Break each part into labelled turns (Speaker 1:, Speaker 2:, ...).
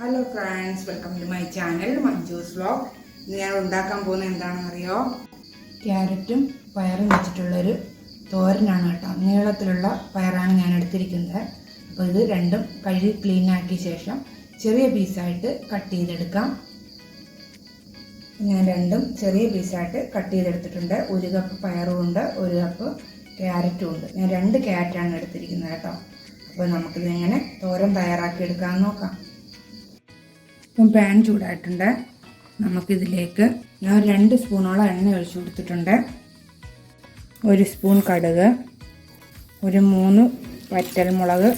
Speaker 1: Hello friends welcome to my channel Manju's vlog ഇന്ന് ഞാൻ ഉണ്ടാക്കാൻ പോകുന്നത് എന്താണെന്ന് അറിയോ ക്യാരറ്റും പയറും വെച്ചിട്ടുള്ളൊരു തോരനാണ് കേട്ടോ. നീളത്തിലുള്ള പയറാണ് ഞാൻ എടുത്തിരിക്കുന്നത്. അപ്പോൾ ഇത് രണ്ടും കഴുകി ക്ലീൻ ആക്കിയ ശേഷം ചെറിയ പീസായിട്ട് കട്ട് ചെയ്തെടുക്കാം. ഞാൻ രണ്ടും ചെറിയ പീസായിട്ട് കട്ട് ചെയ്തെടുത്തിട്ടുണ്ട്. ഒരു കപ്പ് പയറും ഉണ്ട് ഒരു കപ്പ് ക്യാരറ്റും ഉണ്ട്. ഞാൻ രണ്ട് ക്യാരറ്റാണ് എടുത്തിരിക്കുന്നത് കേട്ടോ. അപ്പോൾ നമുക്കിത് എങ്ങനെ തോരൻ തയ്യാറാക്കി എടുക്കാമെന്ന് നോക്കാം. ഇപ്പം പാൻ ചൂടായിട്ടുണ്ട്. നമുക്കിതിലേക്ക് ഞാൻ രണ്ട് സ്പൂണോളം എണ്ണ ഒഴിച്ചു കൊടുത്തിട്ടുണ്ട്. ഒരു സ്പൂൺ കടുക് ഒരു മൂന്ന് വറ്റൽമുളക്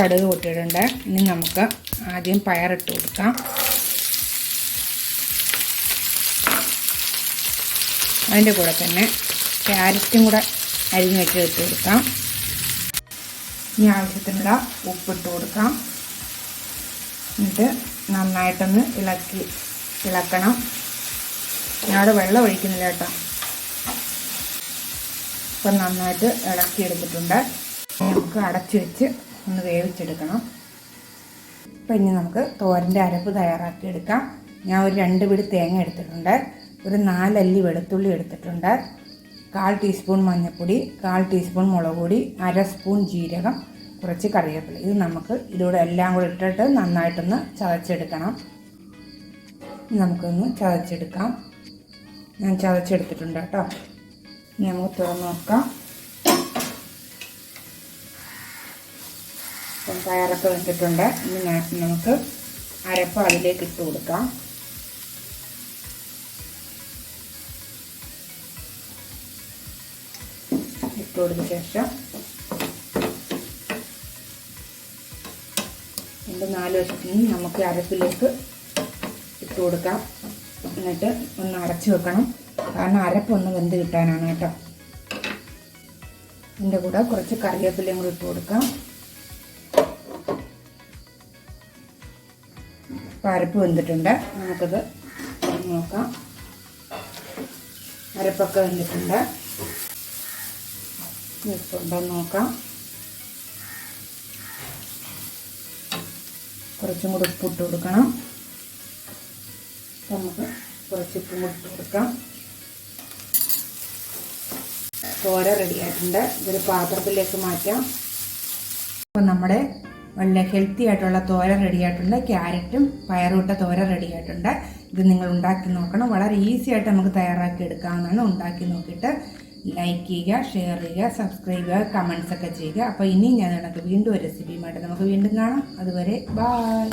Speaker 1: കടുക് പൊട്ടിയിട്ടുണ്ട് ഇനി നമുക്ക് ആദ്യം പയറിട്ട് കൊടുക്കാം. അതിന്റെ കൂടെ തന്നെ ക്യാരറ്റും കൂടെ അരിഞ്ഞ് വെച്ച് ഇട്ട് കൊടുക്കാം. ഇനി ആവശ്യത്തിനുള്ള ഉപ്പിട്ട് കൊടുക്കാം. എന്നിട്ട് നന്നായിട്ടൊന്ന് ഇളക്കി ഇളക്കണം. ഞാനവിടെ വെള്ളം ഒഴിക്കുന്നില്ല കേട്ടോ. ഇപ്പം നന്നായിട്ട് ഇളക്കി എടുത്തിട്ടുണ്ട് നമുക്ക് അടച്ചു വെച്ച് ഒന്ന് വേവിച്ചെടുക്കണം. ഇപ്പം ഇനി നമുക്ക് തോരന്റെ അരപ്പ് തയ്യാറാക്കി എടുക്കാം ഞാൻ ഒരു രണ്ട് പിടി തേങ്ങ എടുത്തിട്ടുണ്ട്. ഒരു നാലല്ലി വെളുത്തുള്ളി എടുത്തിട്ടുണ്ട്. കാൽ ടീസ്പൂൺ മഞ്ഞൾപ്പൊടി കാൽ ടീസ്പൂൺ മുളക് പൊടി അര സ്പൂൺ ജീരകം കുറച്ച് കറിവേപ്പില. ഇത് നമുക്ക് ഇതുകൂടെ എല്ലാം കൂടെ ഇട്ടിട്ട് നന്നായിട്ടൊന്ന് ചതച്ചെടുക്കണം. നമുക്കൊന്ന് ചതച്ചെടുക്കാം. ഞാൻ ചതച്ചെടുത്തിട്ടുണ്ട് കേട്ടോ. ഇനി നമുക്ക് തുറന്ന് നോക്കാം. ഇപ്പം പയറൊക്കെ വെച്ചിട്ടുണ്ട്. ഇനി നമുക്ക് അരപ്പ് അതിലേക്ക് ഇട്ട് കൊടുക്കാം. ഇട്ട് കൊടുത്ത ശേഷം രണ്ട് നാല് വശത്തു നിന്ന് നമുക്ക് അരപ്പിലേക്ക് ഇട്ട് കൊടുക്കാം. എന്നിട്ട് ഒന്ന് അടച്ചു വെക്കണം. കാരണം അരപ്പൊന്ന് വെന്ത് കിട്ടാനാണ് കേട്ടോ. ഇതിന്റെ കൂടെ കുറച്ച് കറിവേപ്പിലയും കൂടി ഇട്ട് കൊടുക്കാം. അരപ്പ് വെന്തിട്ടുണ്ട്. നമുക്കത് നോക്കാം. അരപ്പൊക്കെ വെന്തിട്ടുണ്ട്. ഉണ്ടോന്ന് നോക്കാം. കുറച്ചും കൂടി ഉപ്പിട്ട് കൊടുക്കണം. നമുക്ക് കുറച്ച് ഉപ്പും ഇട്ട് കൊടുക്കാം. തോര റെഡിയായിട്ടുണ്ട് ഇതൊരു പാത്രത്തിലേക്ക് മാറ്റാം. അപ്പോൾ നമ്മുടെ വളരെ ഹെൽത്തി ആയിട്ടുള്ള തോര റെഡിയായിട്ടുണ്ട് ക്യാരറ്റും പയറൂട്ട തോര റെഡിയായിട്ടുണ്ട് ഇത് നിങ്ങൾ ഉണ്ടാക്കി നോക്കണം. വളരെ ഈസി ആയിട്ട് നമുക്ക് തയ്യാറാക്കി എടുക്കാവുന്നതാണ്. ഉണ്ടാക്കി നോക്കിയിട്ട് ലൈക്ക് ചെയ്യുക ഷെയർ ചെയ്യുക സബ്സ്ക്രൈബ് ചെയ്യുക കമൻസ് ഒക്കെ ചെയ്യുക. അപ്പോൾ ഇനി ഞാൻ കണക്ക് വീണ്ടും ഒരു റെസിപ്പിയുമായിട്ട് നമുക്ക് വീണ്ടും കാണാം. അതുവരെ ബായ്